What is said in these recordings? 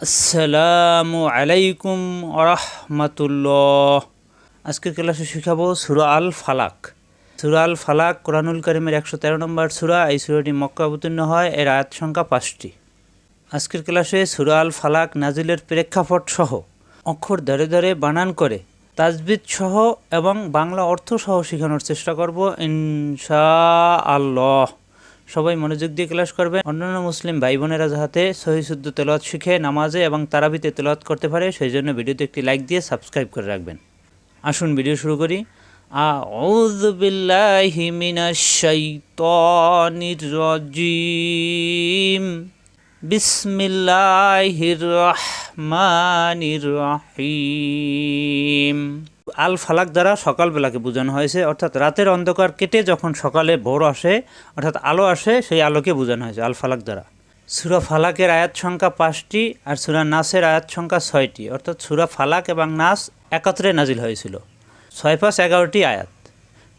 আসসালামু আলাইকুম আরহামাতুল্লাহ আজকের ক্লাসে শিখাবো সুরা আল ফালাক। সুরা আল ফালাক কোরআনুল করিমের একশো তেরো নম্বর সুরা, এই সুরাটি মক্কা অবতীর্ণ হয়, এর আয়াত সংখ্যা পাঁচটি। আজকের ক্লাসে সুরা আল ফালাক নাজিলের প্রেক্ষাপট সহ অক্ষর ধরে ধরে বানান করে তাজবিদ সহ এবং বাংলা অর্থ সহ শেখানোর চেষ্টা করব ইনশা আল্লাহ সবাই মনোযোগ দিয়ে ক্লাস করবে অন্যান্য মুসলিম ভাই বোনেরা যাহাতে সহি শুদ্ধ তেলাওয়াত শিখে, নামাজে এবং তারাবিতে তেলাওয়াত করতে পারে সেই জন্য ভিডিওতে একটি লাইক দিয়ে সাবস্ক্রাইব করে রাখবেন। আসুন ভিডিও শুরু করি। বিসমিল্লাহির রহমানির রহিম। আল ফালাক দ্বারা সকালবেলাকে বোঝানো হয়েছে, অর্থাৎ রাতের অন্ধকার কেটে যখন সকালে ভোর আসে, অর্থাৎ আলো আসে, সেই আলোকে বোঝানো হয়েছে আল ফালাক দ্বারা। সুরা ফালাকের আয়াত সংখ্যা পাঁচটি আর সুরা নাসের আয়াত সংখ্যা ছয়টি, অর্থাৎ সুরা ফালাক এবং নাস একত্রে নাজিল হয়েছিল। ছয় পাঁচ এগারোটি আয়াত।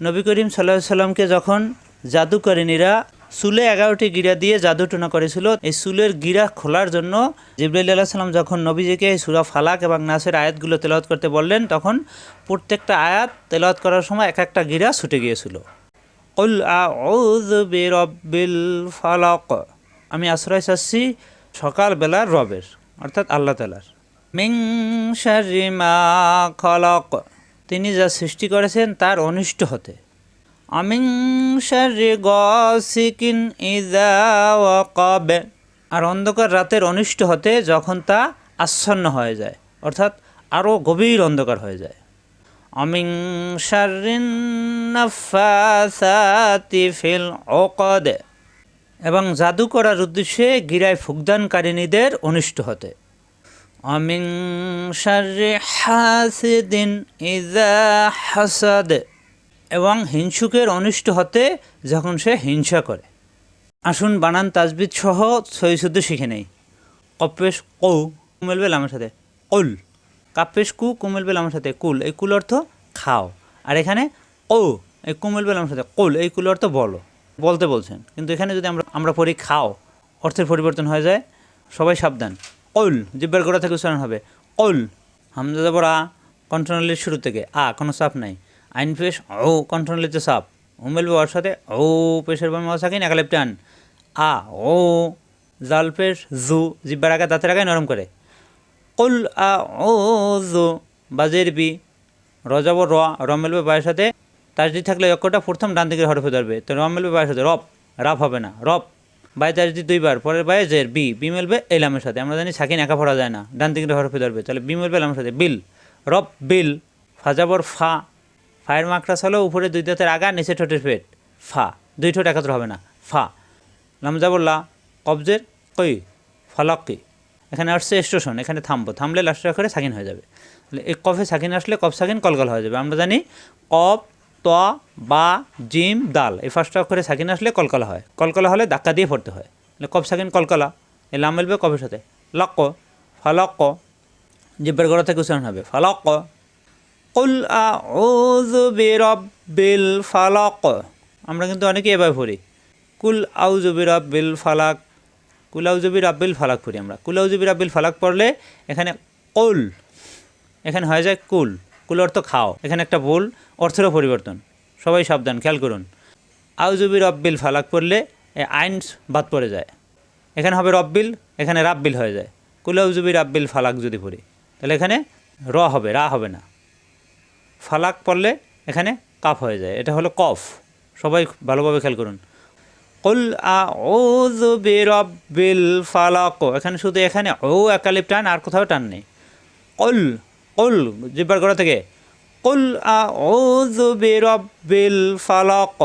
নবী করিম সাল্লাহ সাল্লামকে যখন জাদুকরিনীরা চুলে এগারোটি গিরা দিয়ে জাদুটনা করেছিল। এই সুলের গিরা খোলার জন্য জিবরাইল আল্লাহ সাল্লাম যখন নবীজিকে সুরা ফালাক এবং নাসের আয়াতগুলো তেলাওয়াত করতে বললেন, তখন প্রত্যেকটা আয়াত তেলাওয়াত করার সময় এক একটা গিরা ছুটে গিয়েছিল। আউযু বিরাব্বিল ফালাক আমি আশ্রয় চাচ্ছি সকালবেলার রবের, অর্থাৎ আল্লাহ তালার মিং শাররি মা খলক তিনি যা সৃষ্টি করেছেন তার অনিষ্ট হতে। আমিং শাররি গসিকিন আর অন্ধকার রাতের অনিষ্ট হতে যখন তা আচ্ছন্ন হয়ে যায়, অর্থাৎ আরও গভীর অন্ধকার হয়ে যায়। অমিং শাররিন নাফাসাতি ফিল ওকদে। এবং জাদু করার উদ্দেশ্যে গিরায় ফুকদানকারিনীদের অনিষ্ট হতে। অমিং শাররি হাসিদিন ইজা হাসাদ। এবং হিংসুকের অনিষ্ট হতে যখন সে হিংসা করে। আসুন বানান তাজবিদ সহ সহিশুদ্ধ শিখে নেই। কপেশ কৌ কুমেলবে আমার সাথে। কুল। কাপেশ কু কুমেলবে আমার সাথে। কুল। এই কুল অর্থ খাও। আর এখানে ও এই কুমেলবে আমার সাথে। কুল, এই কুল অর্থ বলো। বলতে বলছেন। কিন্তু এখানে যদি আমরা আমরা পড়ি খাও, অর্থের পরিবর্তন হয়ে যায়। সবাই সাবধান। কৌল, জিব্বার গোড়া থেকে উচ্চারণ হবে। কৌল। হামজা যাবর আ কন্ট্রোনালির শুরু থেকে। আ, কোনো চাপ নাই। আইন পেশ ও কন্ট্রোনালিতে চাপ ও মেলবে ওর সাথে ও পেশের বাম সাকিন একালেপ টান আ ও জাল পেশ, জু, জিব্বার আগে দাঁতের আগে নরম করে। কুল, আ ও জু বাজের বি, রজাব র র মেলবে বায়ের সাথে। তাজদি থাকলে অক্ষরটা প্রথম ডান দিকের হরফে ধরবে। তো র মেলবে বায়ের সাথে, রব, রাফ হবে না, রব। বাই তাজদি দুইবার, পরের বায়ে জের, বি বি মেলবে এলামের সাথে। আমরা জানি সাকিন একা পড়া যায় না, ডান দিকের হরফে ধরবে। তাহলে বি মেলবে এলামের সাথে, বিল, রব, বিল, ফাজাবর, ফা ফায়ের মাকড়াস হলো উপরে দুই দাঁতের আগা, নিচে ঠোঁটের পেট। ফা, দুই ঠোঁট একত্র হবে না। ফা। লামজাবল্লা কবজের কই? ফলকি এখানে আসছে স্টেশন এখানে থামবো। থামলে লাস্টের করে সাকিন হয়ে যাবে। এই কফে সাকিন আসলে কফ সাকিন কলকল হয়ে যাবে। আমরা জানি কফ, ত, বা, জিম, দাল, এই ফার্স্ট অক্ষরে সাকিন আসলে কলকলা হয়। কলকলা হলে ধাক্কা দিয়ে পড়তে হয়। তাহলে কফ সাকিন কলকলা এ লাম মেলবে কফের সাথে। লক্ক ফালক জিব্বের গড়া থেকে উচ্চারণ হবে। ফালক কুল আউযু বিরাব্বিল ফালাক আমরা কিন্তু অনেকেই এভাবে পড়ি। কুল আউযু বিরাব্বিল ফালাক কুল আউযু বিরাব্বিল ফালাক পড়ি আমরা। কুল আউযু বিরাব্বিল ফালাক পড়লে এখানে কুল এখানে হয়ে যায় কুল। কুল অর্থ খাও। এখানে একটা ভুল, অর্থেরও পরিবর্তন। সবাই সাবধান, খেয়াল করুন। আউজুবি রব্বিল ফালাক পড়লে আইন বাদ পড়ে যায়। এখানে হবে রব্বিল, এখানে রাব্বিল হয়ে যায়। কুলাউজুবি রাব্বিল ফালাক যদি পড়ি, তাহলে এখানে র হবে, রা হবে না। ফালাক পড়লে এখানে কাফ হয়ে যায়। এটা হলো কফ। সবাই ভালোভাবে খেয়াল করুন। কুল আউযু বিরাব্বিল ফালাক। এখানে শুধু এখানে ও একালিপ টান, আর কোথাও টান নেই। কুল কুল, জিব্বার করা থেকে। কুল আউযু বিরাব্বিল ফালাক।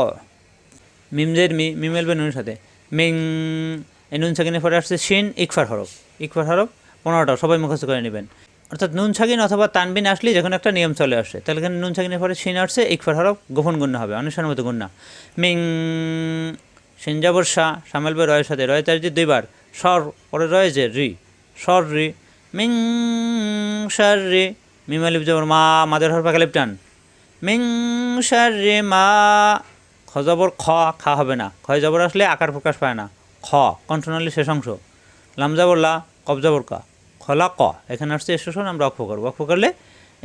মিমজের মি মিমেলবে নুনের সাথে। মিং, এই নুন সাকিনের পরে আসছে শিন, ইকফার হরফ। ইকফার হরফ পনেরোটা, সবাই মুখস্থ করে নেবেন। অর্থাৎ নুন সাকিন অথবা তানবিন আসলে যখন একটা নিয়ম চলে আসে। তাহলে এখানে নুন সাকিনের পরে শিন আসছে, ইকফার হরফ গোপন গুণ্য হবে অনুসার মতো গুণ্য মিং সিনজাবর শাহ সামেলবে রয়ের সাথে রয়ে তার যে দুইবার স্বর পরে রয়েছে রি স্বর রি, মিং, সার রে মিমালিপ জবর মা, মাদের হরফা কালিপ টান। মিং, সার রে, মা খজবর খ, খা হবে না। ক্ষয় জবর আসলে আকার প্রকাশ পায় না। খ কণ্ঠনালী শেষ অংশ। লামজাবর লা কবজাবর কা। খলা ক এখানে আসছে স্টেশন আমরা অক্ষ করব। অক্ষ করলে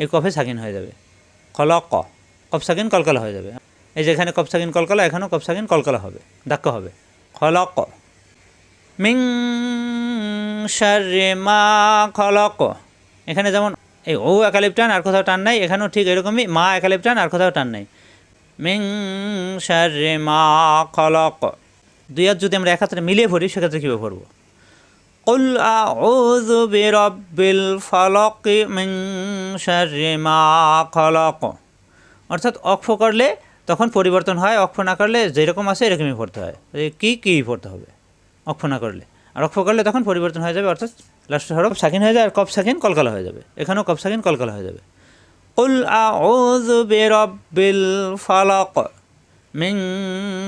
এই কফে সাকিন হয়ে যাবে। খলা ক কফ সাকিন কলকলা হয়ে যাবে। এই যে এখানে কফ সাকিন কলকলা, এখানেও কফ সাকিন কলকলা হবে, ধাক্কা হবে। খলা ক মিং মা খলক। এখানে যেমন, এই ও একালিপ টান আর কোথাও টান নাই, এখানেও ঠিক এরকমই, মা একালিপ টান আর কোথাও টান নাই। মিং মা খলক। দুই হাত যদি আমরা এক হাতে মিলিয়ে পড়ি সেক্ষেত্রে কীভাবে পড়ব قل أعوذ برب الفلق من شر ما خلق অর্থাৎ অক্ষ করলে তখন পরিবর্তন হয় অক্ষ না করলে যেরকম আছে এরকমই পড়তে হয় এই কি কি পড়তে হবে অক্ষ না করলে আর অক্ষ করলে তখন পরিবর্তন হয়ে যাবে অর্থাৎ লাস্টের হরফ সাকিন হয়ে যায় আর কপ সাকিন কলকলা হয়ে যাবে এখানেও কপ সাকিন কলকলা হয়ে যাবে قل أعوذ برب الفلق من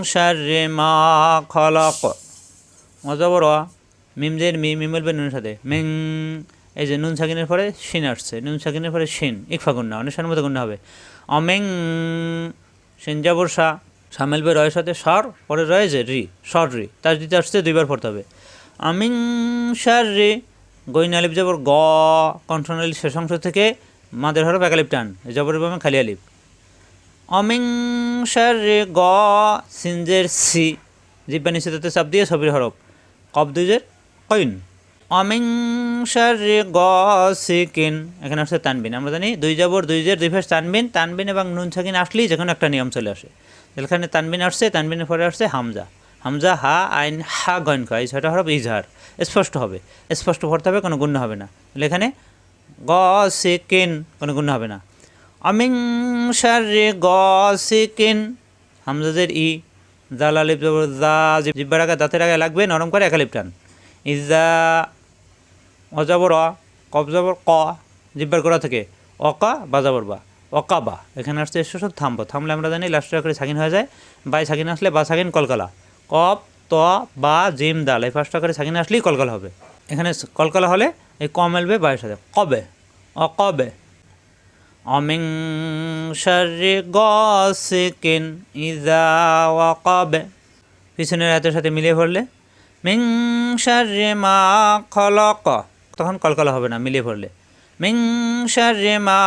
شر ما خلق মিমদের মি মিমলবে নুনের সাথে। মিং, এই যে নুন সাকিনের পরে শিন আসছে। নুন সাকিনের পরে শিন। ইকফা গুন্না অনুসার মতো গুন্না হবে। অমেং, শিন যাবর সা সামেলবে রয়ের সাথে সর, পরে রয়েছে রি, সর রি। তার দিতে আসছে, দুইবার পড়তে হবে। আমিং সার রে গৈন আলিপ যাবর গ কণ্ঠনালী শেষ অংশ থেকে মাদের হরফ একালিপ টান। জবরের বামে খালি আলিপ অমিং সার রে, গ সিনজের সি। জিব্বা নিচেতে চাপ দিয়ে ছবির হরফ। কব দুইজের কইন অমিং সার রে গ সিকিন এখানে আসছে তানবিন। আমরা জানি দুই যাবর দুই জের, দুই ফেস তানবিন। তানবিন এবং নুন ছাকিন আসলেই যে কোনো একটা নিয়ম চলে আসে। এখানে তানবিন আসছে, তানবিনের পরে আসছে হামজা। হামজা, হা, আইন, হা, গয়ন কয়। ছয়টা হরফ ইজহার। স্পষ্ট হবে। স্পষ্ট পড়তে হবে, কোনো গুণ্য হবে না। তাহলে এখানে গ সেকেন কোনো গুণ্য হবে না। অমিং সারে গ সেকেন হামজাদের ই। জাল জবর, জা, জিব্বার আগে দাঁতের আগে লাগবে, নরম করে একালিপ টান। ইজা অজাবর অ কব জবর ক, জিব্বার করা থেকে। অকা বা জবর বা। অকা বা। এখানে আসছে এসে সব থামবো। থামলে আমরা জানি লাস্ট করে সাকিন হয়ে যায়। বাই সাকিন আসলে বা সাকিন কলকালা। কপ ত, বা, জিম, দাল। এই পাঁচটা করে সাকিন আসলেই কলকলা হবে। এখানে কলকলা হলে এই ক মেলবে বাইয়ের সাথে। কবে? অকবে। অমিং শারি গসিকিন ইজা ওয়াকাবে। পিছনের হাতের সাথে মিলিয়ে পড়লে মিং শারি মা খলক। তখন কলকলা হবে না, মিলিয়ে পড়লে। মিং শারি মা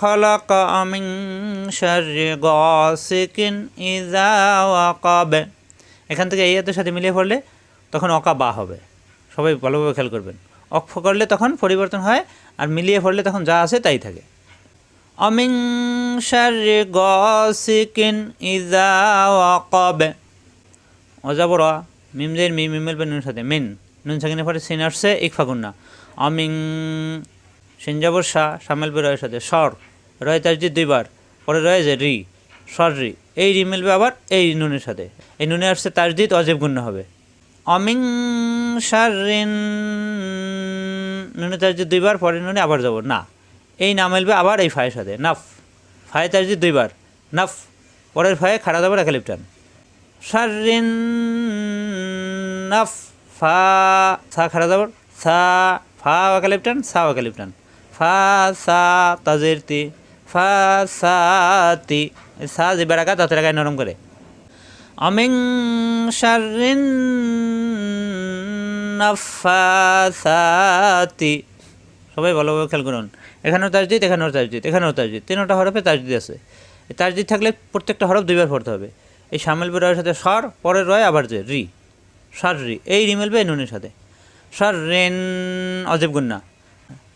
খলক অমিং শারি গসিকিন ইজা ওয়াকাবে। এখান থেকে এই সাথে মিলিয়ে পড়লে তখন অকা বা হবে। সবাই ভালোভাবে খেয়াল করবেন। অক্ষ করলে তখন পরিবর্তন হয়, আর মিলিয়ে পড়লে তখন যা আছে তাই থাকে। অমিং শারি গসিকিন ইজা ওয়াকাবে। অজাবর মিমজের মি মিমেল বে নুনের সাথে। মিন, নুন সাকিনের পরে সিন আসছে ইকফা গুন্না অমিং সিনজাবর শাহ, সামেল বে রয়ের সাথে। সর, রয় তাজদি দুইবার। পরে রয়েছে রি, সর রি। এই রি মিলবে আবার এই নুনের সাথে। এই নুনে আসছে তাজদিদ অজেব গুণ্য হবে। অমিং সারিন নুনে তাজদিদ দুইবার, পরে নুনে আবার যাব। না, এই না মিলবে আবার এই ফায়ের সাথে। নাফ, ফায়ে তাজদিদ দুইবার। নাফ, পরের ফায়ে খাড়া যাবার একালিপটান। সারিন নাফ ফা, সা খাড়া যাবার সা, ফা ওয়াকালিপটান, সা ওয়াকালিপটান। ফা, সা, তাজের তি। ফা, সা, তি। সা জিবার আঘাত তাতে আগায় নরম করে। অমিং শারিন নাফাসাতি সবাই ভালোভাবে খেয়াল করুন। এখানেও তাজদিদ এখানেও তাজদিদ এখানেও তাজদিদ। তিনটা হরফে তাজদিদ আছে। তাজদিদ থাকলে প্রত্যেকটা হরফ দুইবার পড়তে হবে। এই সামিল বিরয়ের সাথে সর পরের রয়, আবার যে, রি। সার রি এই রি মিলবে নুনের সাথে। সার রেন অজেব গুন্না।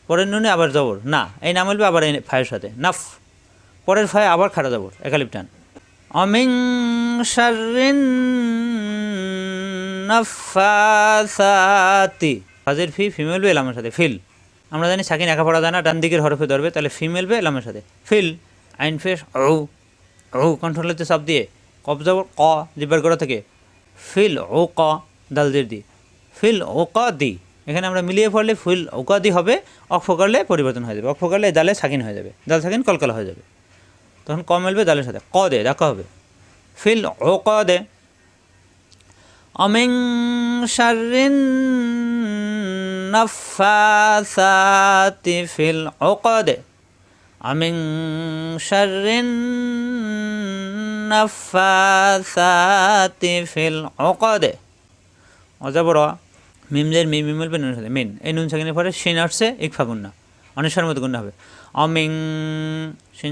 পরের নুনে আবার জবর। না, এই না মিলবে আবার এই ফায়ের সাথে। নাফ। পরের ফায়ে আবার খাড়া জবর, একালিপ টান। অমিং শারিন নাফাসাতি। ফাজের ফি, ফিমেল বে এলামের সাথে। ফিল। আমরা জানি সাকিন একা পড়া জানা, ডান দিকের হরফে ধরবে, তাহলে ফিমেল বে এলামের সাথে। ফিল। আইন ফেস ও ও কন্ট্রোলেতে চাপ দিয়ে কব জবর, ক, জিব্বার করা থেকে ফিল ও ক দালদের দি। ফিল ও ক দি। এখানে আমরা মিলিয়ে পড়লে ফিল ও ক দি হবে, অক্ষ করলে পরিবর্তন হয়ে যাবে। অক্ষ করলে দালে সাকিন হয়ে যাবে। দাল সাকিন কলকলা হয়ে যাবে। তখন ক মিলবে? দালের সাথে। ক দে, দেখা হবে। ফিল ও ক দে। অমিং শারিন নাফাসাতি ফিল ও ক দে। অমিং শারিন নাফাসাতি ফিল উকদে অজাবর মিমদের মি মিমল পে নুন সাথে, মিন। এই নুন সাকিনের পরে শিন আসছে, ইকফা গুন্না। অনেশ্বর মতো গুন্না হবে। অমিং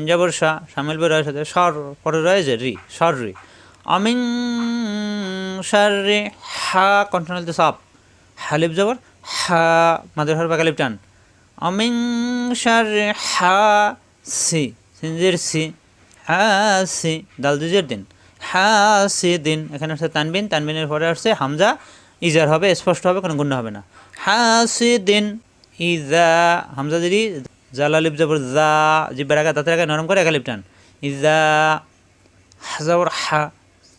যাবর শাহ সামিল রয়ের সাথে স্বর পরে রয়েছে রি স্বর রি। অমিং, সার রে, হা কন্টিনিউতে সাপ হালিফ যাবর হা, মাদের হর বাকালিপ টান। অমিং, সার হা, সি, সিনজের সি। হা সি দাল দুজের দিন। হা সি দিন। এখানে আসছে তানবিন, তানবিনের পরে আসছে হামজা। ইজার হবে, স্পষ্ট হবে, কোনো গুণ্য হবে না। হা সি দিন, ইজা, হামজা যদি জালালিপ যাবর জা, জিব্বার আগা তাতে আগে নরম করে একালিপ টান। ইজা, হাজাবর হা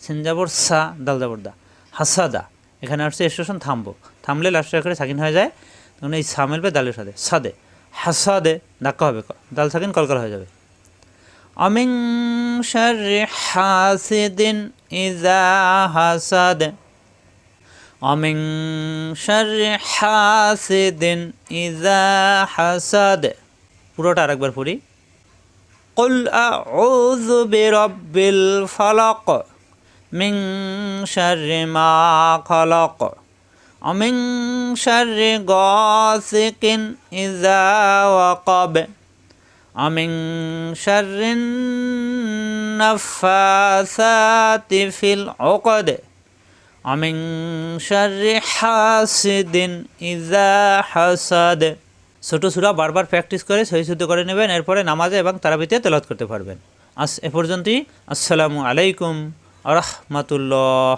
সিন যাবর সা, দাল যাবর দা। হাসাদা। এখানে আসছে স্টেশন, থামবো। থামলে লাস্টের করে সাকিন হয়ে যায়। তখন এই সা মিলবে দালের সাথে। সাদে। হাসাদে, ধাক্কা হবে। দাল সাকিন কলকল হয়ে যাবে। অমিং শাররি হাসিদিন ইজা হাসাদ অমিং শাররি হাসিদিন ইজা হাসাদ পুরোটা আরেকবার পড়ি قل أعوذ برب الفلق من شر ما خلق ومن شر غاسق إذا وقب ومن شر النفاثات في العقد ومن شر حاسد إذا حسد ছোট সুরা বারবার প্র্যাকটিস করে সহিশুদ্ধ করে নেবেন এরপরে নামাজে এবং তারাবিতে তেলত করতে পারবেন আস এ পর্যন্তই আসসালামু আলাইকুম আ রহমাতুল্লাহ